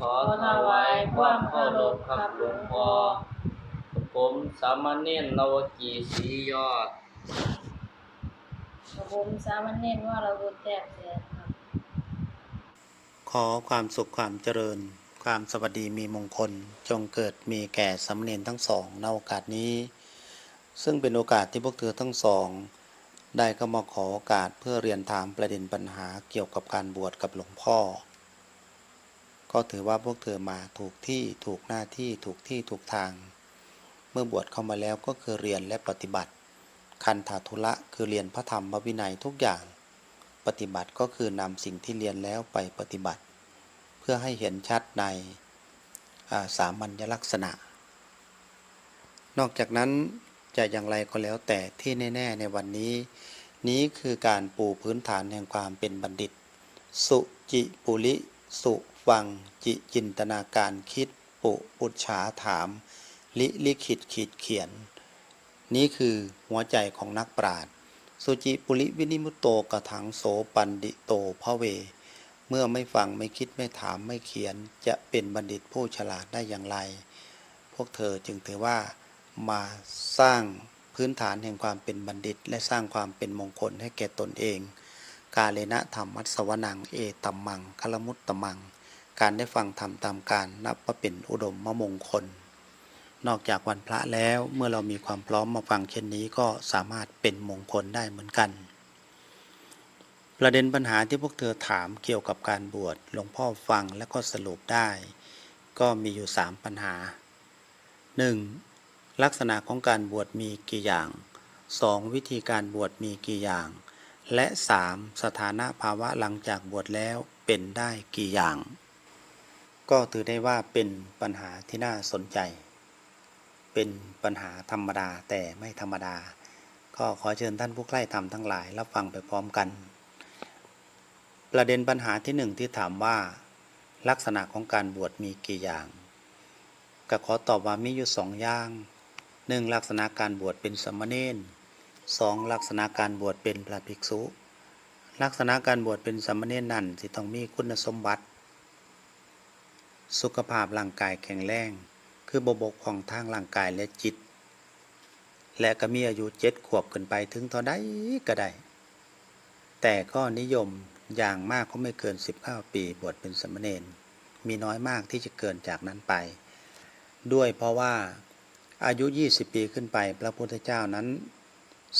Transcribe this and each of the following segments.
ขอถวายความเคารพครับหลวงพ่อผมสามเณรนวกีศรียอดผมสามเณรว่าเราบุญแทบเสียครับขอความสุขความเจริญ ความสวัสดีมีมงคล จงเกิดมีแก่สามเณรทั้งสองในโอกาสนี้ ซึ่งเป็นโอกาสที่พวกเธอทั้งสอง ได้เข้ามาขอโอกาสเพื่อเรียนถามประเด็นปัญหาเกี่ยวกับการบวชกับหลวงพ่อ ก็ถือว่าพวกเธอมาถูกที่ถูกหน้าที่ถูกที่ถูกทาง เมื่อบวชเข้ามาแล้วก็คือเรียนและปฏิบัติ คันธาธุระคือเรียนพระธรรมวินัยทุกอย่าง ปฏิบัติก็คือนำสิ่งที่เรียนแล้วไปปฏิบัติ เพื่อให้เห็นชัดในาสามัญลักษณะ นอกจากนั้นจะอย่างไรก็แล้วแต่ที่แน่ ๆ ในวันนี้ นี้คือการปูพื้นฐานแห่งความเป็นบัณฑิต สุจิปุริสุ วังจิจินตนาการคิดปุปุจฉาถาม ลิลิขิตขีดเขียน นี้คือหัวใจของนักปราชญ์สุจิปุริวินิมุตโตกะถังโสปันดิโตพระเว เมื่อไม่ฟังไม่คิดไม่ถามไม่เขียน จะเป็นบัณฑิตผู้ฉลาดได้อย่างไร พวกเธอจึงถือว่ามาสร้างพื้นฐานแห่งความเป็นบัณฑิต และสร้างความเป็นมงคลให้แก่ตนเอง กาเลนะธรรมมัสวนังเอตัมมังคลมุตตมัง การได้ฟังธรรมตามการนับว่าเป็นอุดมมมงคล นอกจากวันพระแล้วเมื่อเรามีความพร้อมมาฟังเช่นนี้ก็สามารถเป็นมงคลได้เหมือนกัน ประเด็นปัญหาที่พวกเธอถามเกี่ยวกับการบวชหลวงพ่อฟังและก็สรุปได้ ก็มีอยู่สามปัญหา 1. ลักษณะของการบวชมีกี่อย่าง 2. วิธีการบวชมีกี่อย่าง และ 3. สถานะภาวะหลังจากบวชแล้วเป็นได้กี่อย่าง ก็ถือได้ว่าเป็นปัญหาที่น่าสนใจ เป็นปัญหาธรรมดาแต่ไม่ธรรมดา ก็ขอเชิญท่านผู้ใกล้ธรรมทั้งหลายรับฟังไปพร้อมกัน ประเด็นปัญหาที่หนึ่งที่ถามว่า ลักษณะของการบวชมีกี่อย่างก็ขอตอบว่ามีอยู่สองอย่างหนึ่งลักษณะการบวชเป็นสมณเณรสองลักษณะการบวชเป็นพระภิกษุ ลักษณะการบวชเป็นสมณเณรนั่นสิต้องมีคุณสมบัติ สุขภาพร่างกายแข็งแรง คือบบบกของทางร่างกายและจิต และก็มีอายุเจ็ดขวบขึ้นไปถึงเท่าใดก็ได้ แต่ก็นิยมอย่างมากก็ไม่เกิน19ปีบวชเป็นสมณเณรมีน้อยมากที่จะเกินจากนั้นไป ด้วยเพราะว่าอายุ 20 ปีขึ้นไป พระพุทธเจ้านั้น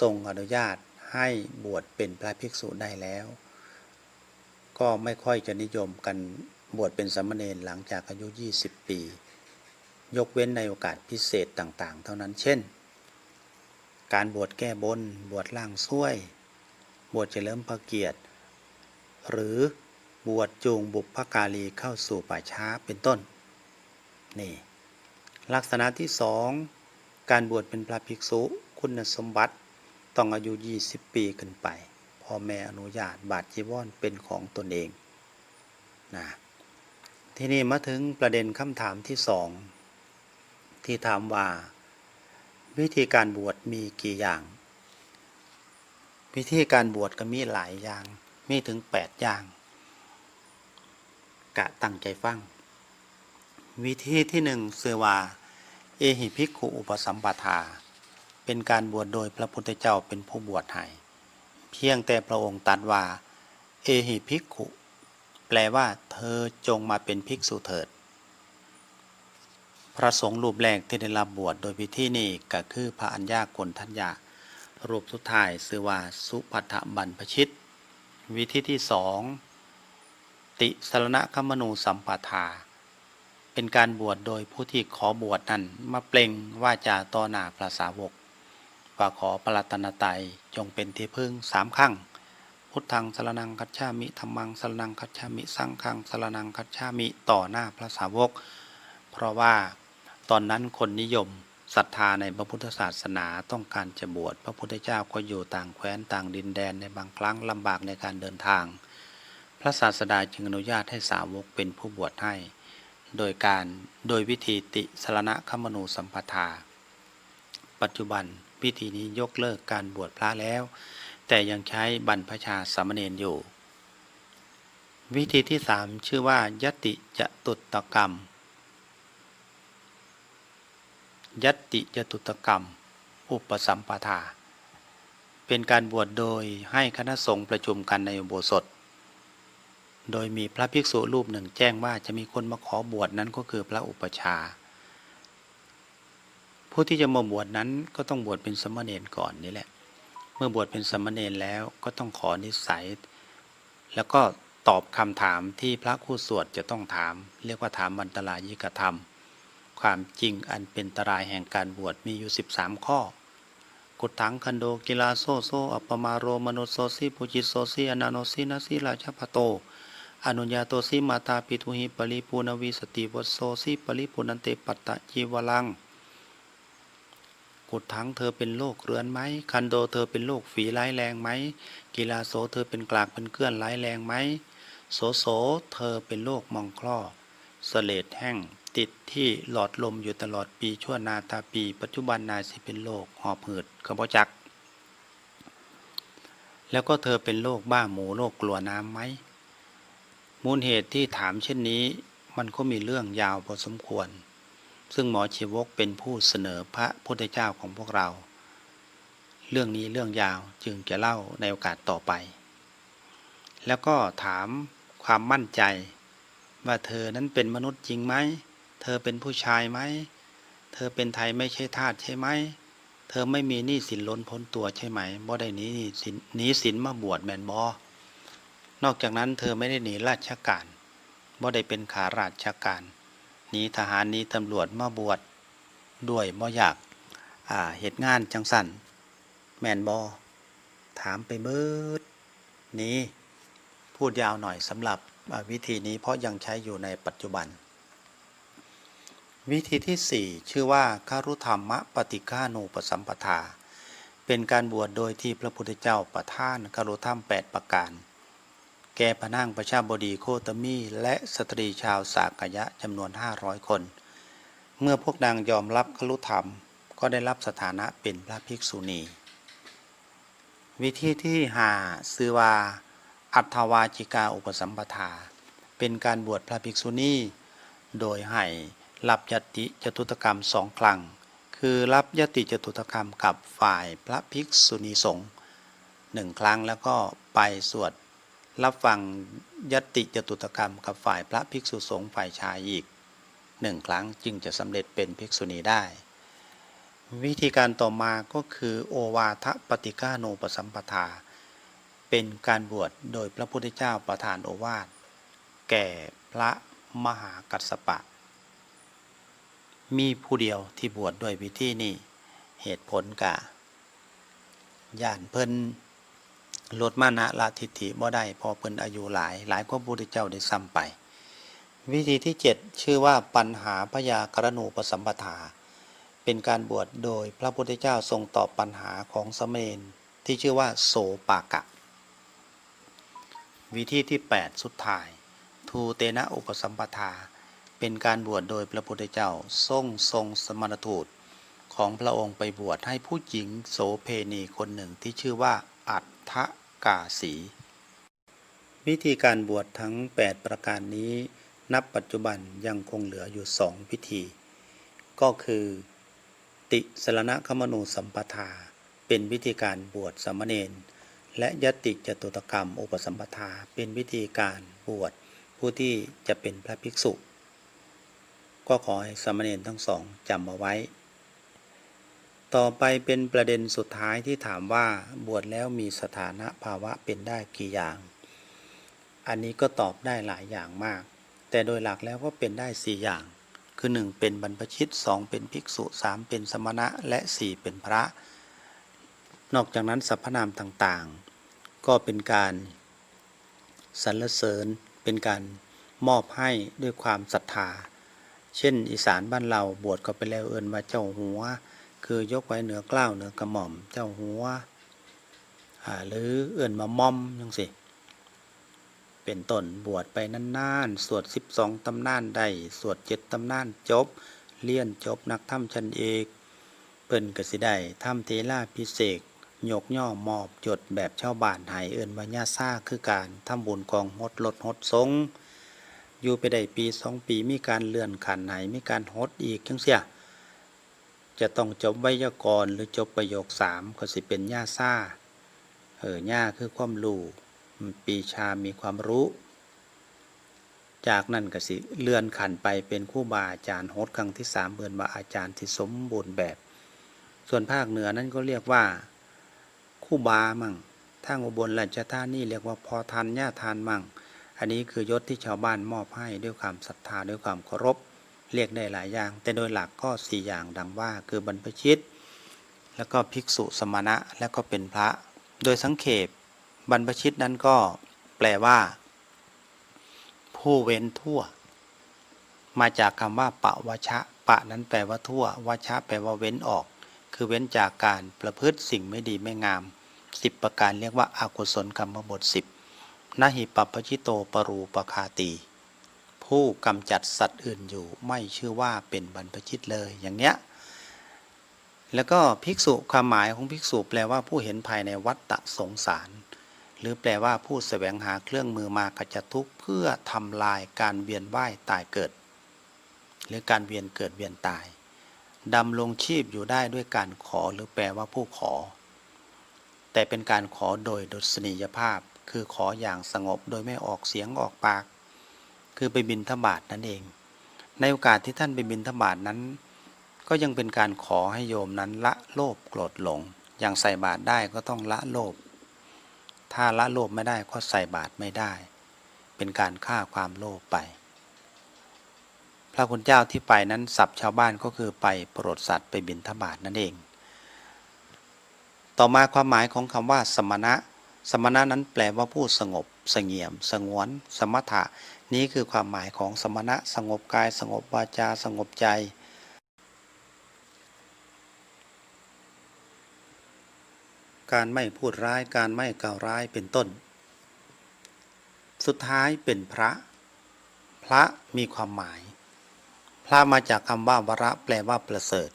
ทรงอนุญาตให้บวชเป็นพระภิกษุได้แล้ว ก็ไม่ค่อยจะนิยมกัน บวชเป็นสามเณรหลังจากอายุ 20 ปี ยกเว้นในโอกาสพิเศษต่างๆ เท่านั้นเช่น การบวชแก้บน บวชล่างช่วย บวชเฉลิมพระเกียรติ หรือบวชจูงบุพการีเข้าสู่ป่าช้าเป็นต้น นี่ ลักษณะที่สองการบวชเป็นพระภิกษุคุณสมบัติต้องอายุ 20 ปีขึ้นไปพ่อแม่อนุญาตบาทจีวรเป็นของตนเองนะ ทีนี้มาถึงประเด็นคำถามที่สองที่ถามว่า วิธีการบวชมีกี่อย่าง วิธีการบวชก็มีหลายอย่าง มีถึง 8 อย่าง กะตั้งใจฟัง วิธีที่หนึ่งเสอว่าเอหิภิกขุอุปสัมปทา เป็นการบวชโดยพระพุทธเจ้าเป็นผู้บวชให้เพียงแต่พระองค์ตรัสว่า เอหิภิกขุ แปลว่า เธอจงมาเป็นภิกษุเถิด พระสงฆ์รูปแรกที่ได้รับบวชโดยวิธีนี้ก็คือพระอัญญากลทัญญารูปสุดท้ายชื่อว่าสุปัฏฐบันพชิต วิธีที่สองติสรณคมนูสัมปทา เป็นการบวชโดยผู้ที่ขอบวชนั้นมาเปล่งว่าจาต่อหน้าพระสาวกว่าขอพระรัตนตรัยจงเป็นที่พึ่งสามครั้ง พุทธังสรนังคัจฉามิธรรมังสรนังคัจฉามิสังฆังสรนังคัจฉามิต่อหน้าพระสาวก เพราะว่าตอนนั้นคนนิยมศรัทธาในพระพุทธศาสนาต้องการจะบวชพระพุทธเจ้าก็อยู่ต่างแคว้นต่างดินแดนในบางครั้งลำบากในการเดินทาง พระศาสดาจึงอนุญาตให้สาวกเป็นผู้บวชให้ โดยการโดยวิธีติสรณคมนูสัมปทา ปัจจุบันวิธีนี้ยกเลิกการบวชพระแล้ว แต่ยังใช้บรรพชาสามเณรอยู่ วิธีที่สามชื่อว่ายติจตุตกรรม ยติจตุตกรรม อุปสัมปทา เป็นการบวชโดยให้คณะสงฆ์ประชุมกันในอุโบสถ โดยมีพระภิกษุรูปหนึ่งแจ้งว่าจะมีคนมาขอบวชนั้นก็คือพระอุปชาผู้ที่จะมาบวชนั้นก็ต้องบวชเป็นสมณเณรก่อนนี่แหละ เมื่อบวชเป็นสมณเณรแล้วก็ต้องขอนิสัย แล้วก็ตอบคำถามที่พระคู่สวดจะต้องถาม เรียกว่าถามบรรตลายิกธรรม ความจริงอันเป็นตรายแห่งการบวชมีอยู่ 13 ข้อ กุฏถังคันโดกิลาโซโซอัปมาโรมโนโซซีปุจิโซซีอนาโนซีนาซีราชพโตอนุญาโตซีมาตาปิทุหิปริปูนวีสติวัสโซซีปริปุนันเตปัตตะจีวลัง กุดทั้งเธอเป็นโรคเรื้อนไหม คันโดเธอเป็นโรคฝีร้ายแรงไหม กีฬาโสเธอเป็นกลากเป็นเกลื่อนร้ายแรงไหม โสโสเธอเป็นโรคมองคลอเสเลดแห้ง ติดที่หลอดลมอยู่ตลอดปีชั่วนาตาปี ปัจจุบันนาสิเป็นโรคหอบหืดขบจัก แล้วก็เธอเป็นโรคบ้าหมูโรคกลัวน้ำไหม มูลเหตุที่ถามเช่นนี้ มันก็มีเรื่องยาวพอสมควร ซึ่งหมอชีวกเป็นผู้เสนอพระพุทธเจ้าของพวกเรา เรื่องนี้เรื่องยาวจึงจะเล่าในโอกาสต่อไป แล้วก็ถามความมั่นใจ ว่าเธอนั้นเป็นมนุษย์จริงไหม เธอเป็นผู้ชายไหม เธอเป็นไทยไม่ใช่ทาสใช่ไหม เธอไม่มีหนี้สินล้นพ้นตัวใช่ไหมบ่ได้หนีสินหนีสินมาบวชแมนบอนอกจากนั้นเธอไม่ได้หนีราชการบ่ได้เป็นขาราชการ นี้ทหารนี้ตำรวจมาบวชด้วยบ่อยากอ่าเหตุงานจังสันแมนบอถามไปเบิดนี้พูดยาวหน่อยสำหรับวิธีนี้เพราะยังใช้อยู่ในปัจจุบัน วิธีที่ 4 ชื่อว่าคารุธรรมปฏิฆานูปสัมปทา เป็นการบวชโดยที่พระพุทธเจ้าประทานคารุธรรม 8 ประการ แก่พระนางประชาบดีโคตมีและสตรีชาวสากยะจำนวน 500 คน เมื่อพวกนางยอมรับคารุธรรม ก็ได้รับสถานะเป็นพระภิกษุณี วิธีที่หาซือวา อัตวาจิกาอุปสัมปทา เป็นการบวชพระภิกษุณีโดยให้รับยติจตุตกรรมสองครั้งคือรับยติจตุตกรรมกับฝ่ายพระภิกษุณีสงฆ์หนึ่งครั้งแล้วก็ไปสวด รับฟังยติจตุตกรรมกับฝ่ายพระภิกษุสงฆ์ฝ่ายชายอีกหนึ่งครั้งจึงจะสำเร็จเป็นภิกษุณีได้ วิธีการต่อมาก็คือโอวาทปฏิกาโนปสัมปทา เป็นการบวชโดยพระพุทธเจ้าประทานโอวาทแก่พระมหากัสปะ มีผู้เดียวที่บวชด้วยวิธีนี้เหตุผลกะย่านเพิ่น ลดมานะละทิฏฐิบ่ได้พอเพิ่นอายุหลาย หลายกว่าพระพุทธเจ้าได้ซ้ำไป วิธีที่ 7 ชื่อว่าปัญหาพยากรณูปสัมปทา เป็นการบวชโดยพระพุทธเจ้าทรงตอบปัญหาของสมเณรที่ชื่อว่าโสปากะ วิธีที่ 8 สุดท้าย ทูเตนะอุปสัมปทา เป็นการบวชโดยพระพุทธเจ้าทรงทรงสมณทูตของพระองค์ไปบวชให้ผู้หญิงโสเพณีคนหนึ่งที่ชื่อว่าอัฏฐ กาสี วิธีการบวชทั้ง 8 ประการนี้ นับปัจจุบันยังคงเหลืออยู่สองพิธี ก็คือ ติสรณคมนูสัมปทา เป็นวิธีการบวชสามเณรและยติจตุตกรรมอุปสัมปทาเป็นวิธีการบวชผู้ที่จะเป็นพระภิกษุ ก็ขอให้สามเณรทั้งสองจำเอาไว้ ต่อไปเป็นประเด็นสุดท้ายที่ถามว่าบวชแล้วมีสถานะภาวะเป็นได้กี่อย่าง อันนี้ก็ตอบได้หลายอย่างมาก แต่โดยหลักแล้วก็เป็นได้สี่อย่าง คือ 1 เป็นบรรพชิต 2 เป็นภิกษุ 3 เป็นสมณะ และ 4 เป็นพระ นอกจากนั้นสรรพนามต่างๆ ก็เป็นการสรรเสริญ เป็นการมอบให้ด้วยความศรัทธา เช่น อีสานบ้านเราบวชก็ไปแล้วเอินว่าเจ้าหัว คือยกไว้เหนือกล้าวเหนือกระหม่อมเจ้าหัวหรือเอินมาม่อมยังสิ เป็นต้นบวชไปนานๆ สวด 12ตำนานได้ สวดเจ็ดตำนานจบ เลี่ยนจบนักถ้ำชั้นเอกเปิ้นกสิได้ถ้ำเทล่าพิเศษกยกย่อมอบจดแบบชาวบ้านหายเอินว่าญาซ่าคือการทำบุญกองฮดลดฮดสงอยู่ไปได้ปีสองปีมีการเลื่อนขันไหนมีการฮดอีกจังเสีย จะต้องจบไวยากรณ์หรือจบประโยคสามก็สิเป็นญาซ่าเออย่าคือความรู้ปีชามีความรู้ จากนั้นก็สิเลื่อนขันไปเป็นคู่บาอาจารย์โฮสครั้งที่สามเบือนว่าอาจารย์ที่สมบูรณ์แบบ ส่วนภาคเหนือนั้นก็เรียกว่า คู่บามั่งทางอุบลราชธานีเรียกว่าพอทันญาทานมั่ง อันนี้คือยศที่ชาวบ้านมอบให้ด้วยความศรัทธาด้วยความเคารพ เรียกได้หลายอย่าง แต่โดยหลักก็สี่อย่างดังว่าคือบรรพชิต แล้วก็ภิกษุสมณะและก็เป็นพระ โดยสังเขปบรรพชิตนั้นก็แปลว่า ผู้เว้นทั่ว มาจากคำว่าปะวชะปะนั้นแปลว่าทั่ววชะแปลว่าเว้นออก คือเว้นจากการประพฤติสิ่งไม่ดีไม่งามสิบประการเรียกว่าอากุศลกรรมบทสิบนหิปปปชิโตปรูปคาตี ผู้กำจัดสัตว์อื่นอยู่ ไม่ชื่อว่าเป็นบรรพชิตเลยอย่างเนี้ยแล้วก็ภิกษุความหมายของภิกษุแปลว่าผู้เห็นภายในวัฏฏะสงสาร หรือแปลว่าผู้แสวงหาเครื่องมือมากระจัดทุกข์เพื่อทำลายการเวียนว่ายตายเกิด หรือการเวียนเกิดเวียนตายดำรงชีพอยู่ได้ด้วยการขอหรือแปลว่าผู้ขอ แต่เป็นการขอโดยดุษณียภาพ คือขออย่างสงบโดยไม่ออกเสียงออกปาก คือไปบินทบาทนั่นเอง ในโอกาสที่ท่านไปบินทบาทนั้น ก็ยังเป็นการขอให้โยมนั้นละโลภโกรธหลง อย่างใส่บาตรได้ก็ต้องละโลภ ถ้าละโลภไม่ได้ก็ใส่บาตรไม่ได้ เป็นการฆ่าความโลภไป พระคุณเจ้าที่ไปนั้นสับชาวบ้านก็คือไปโปรดสัตว์ไปบิณฑบาตนั่นเอง ต่อมาความหมายของคำว่าสมณะ สมณะนั้นแปลว่าผู้สงบสงเงียม สงวน สมถะ นี้คือความหมายของสมณะสงบกายสงบวาจาสงบใจ การไม่พูดร้ายการไม่กล่าวร้ายเป็นต้น สุดท้ายเป็นพระ พระมีความหมาย พระมาจากคำว่าวระแปลว่าประเสริฐ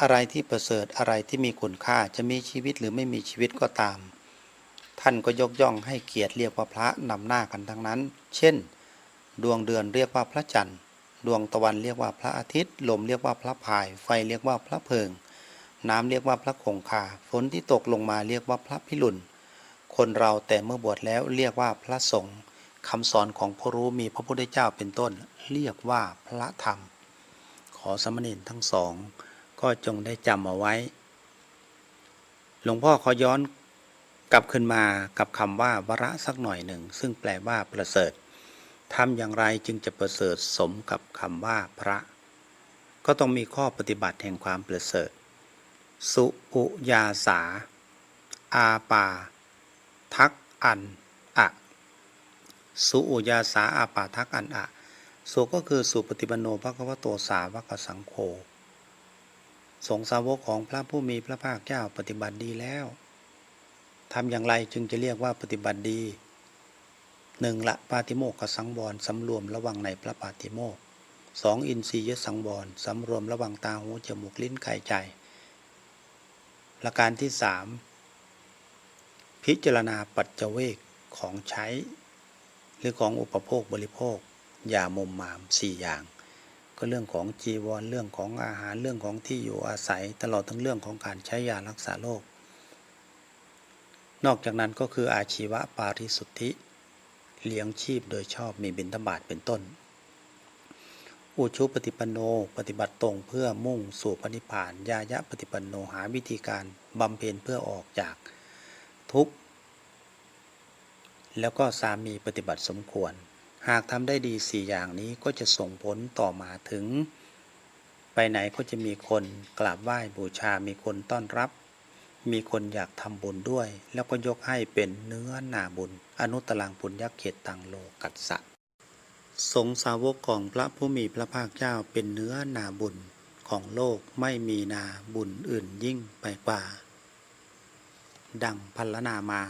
อะไรที่ประเสริฐอะไรที่มีคุณค่าจะมีชีวิตหรือไม่มีชีวิตก็ตามท่านก็ยกย่องให้เกียรติเรียกว่าพระนำหน้ากันทั้งนั้น เช่น ดวงเดือนเรียกว่าพระจันทร์ ดวงตะวันเรียกว่าพระอาทิตย์ ลมเรียกว่าพระพาย ไฟเรียกว่าพระเพลิง น้ำเรียกว่าพระคงคา ฝนที่ตกลงมาเรียกว่าพระพิรุณ คนเราแต่เมื่อบวชแล้วเรียกว่าพระสงฆ์คำสอนของพระรู้มีพระพุทธเจ้าเป็นต้น เรียกว่าพระธรรม ขอสมเณรทั้งสอง ก็จงได้จำเอาไว้ หลวงพ่อขอย้อนกลับขึ้นมากับคำว่าวระสักหน่อยหนึ่ง ซึ่งแปลว่าประเสริฐ ทำอย่างไรจึงจะประเสริฐสมกับคำว่าพระ ก็ต้องมีข้อปฏิบัติแห่งความประเสริฐ สุอุยาสา อาปา ทักอันอะสุอุยาสาอาปาทักอันอะสุก็คือสุปฏิปันโนภควโตสาวกสังโฆสงสาวกของพระผู้มีพระภาคเจ้าปฏิบัติดีแล้วทำอย่างไรจึงจะเรียกว่าปฏิบัติดี หนึ่งละปาติโมกขสังวรสำรวมระวังในพระปาติโมกสองอินทรียสังวรสำรวมระวังตาหูจมูกลิ้นกายใจประการที่สามพิจารณาปัจเจเวกของใช้ หรือของอุปโภคบริโภคอย่ามุมมามสี่อย่าง ก็เรื่องของจีวรเรื่องของอาหารเรื่องของที่อยู่อาศัย ตลอดทั้งเรื่องของการใช้ยารักษาโรคนอกจากนั้นก็คืออาชีวะปาริสุทธิ เลี้ยงชีพโดยชอบมีบิณฑบาตเป็นต้น อุชุปฏิปันโนปฏิบัติตรงเพื่อมุ่งสู่ปณิพานยายะปฏิปันโนหาวิธีการบำเพ็ญเพื่อออกจากทุกข์แล้วก็สามีปฏิบัติสมควร หากทำได้ดีสี่อย่างนี้ก็จะส่งผลต่อมาถึง ไปไหนก็จะมีคนกราบไหว้บูชามีคนต้อนรับ มีคนอยากทำบุญด้วย แล้วก็ยกให้เป็นเนื้อนาบุญ อนุตรังปุญญเขตตังโลกัสสะสงฆ์สาวกของพระผู้มีพระภาคเจ้าเป็นเนื้อนาบุญของโลกไม่มีนาบุญอื่นยิ่งไปกว่า ดังพันลนามา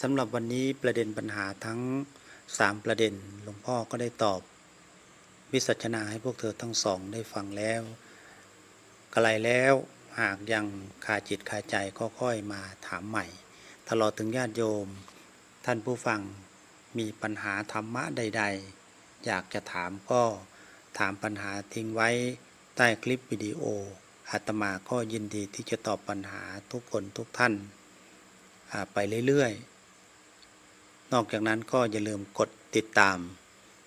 สำหรับวันนี้ประเด็นปัญหาทั้งสามประเด็นหลวงพ่อก็ได้ตอบ วิสัชนาให้พวกเธอทั้งสองได้ฟังแล้วไกลแล้ว หากยังคาจิตคาใจก็ค่อยมาถามใหม่ ตลอดถึงญาติโยม ท่านผู้ฟังมีปัญหาธรรมะใด ๆ อยากจะถามก็ถามปัญหาทิ้งไว้ใต้คลิปวิดีโออาตมาก็ยินดีที่จะตอบปัญหาทุกคนทุกท่านไปเรื่อยๆ นอกจากนั้นก็อย่าลืมกดติดตาม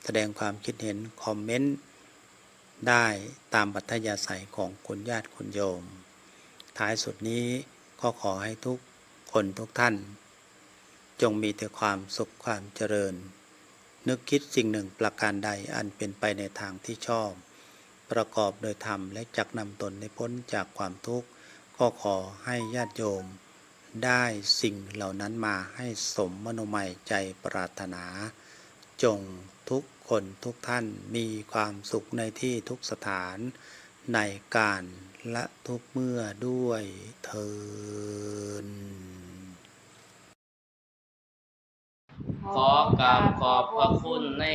แสดงความคิดเห็นคอมเมนต์ได้ตามปัธยาศัยของคุณญาติคุณโยม ท้ายสุดนี้ก็ขอให้ทุกคนทุกท่าน จงมีแต่ความสุขความเจริญ นึกคิดสิ่งหนึ่งประการใดอันเป็นไปในทางที่ชอบ ประกอบโดยธรรมและจักนำตนในพ้นจากความทุกข์ก็ขอให้ญาติโยม ได้สิ่งเหล่านั้นมาให้สมมโนมัยใจปรารถนา จงทุกคนทุกท่านมีความสุขในที่ทุกสถาน ในการละทุกเมื่อด้วยเทินขอกราบขอบพระคุณใน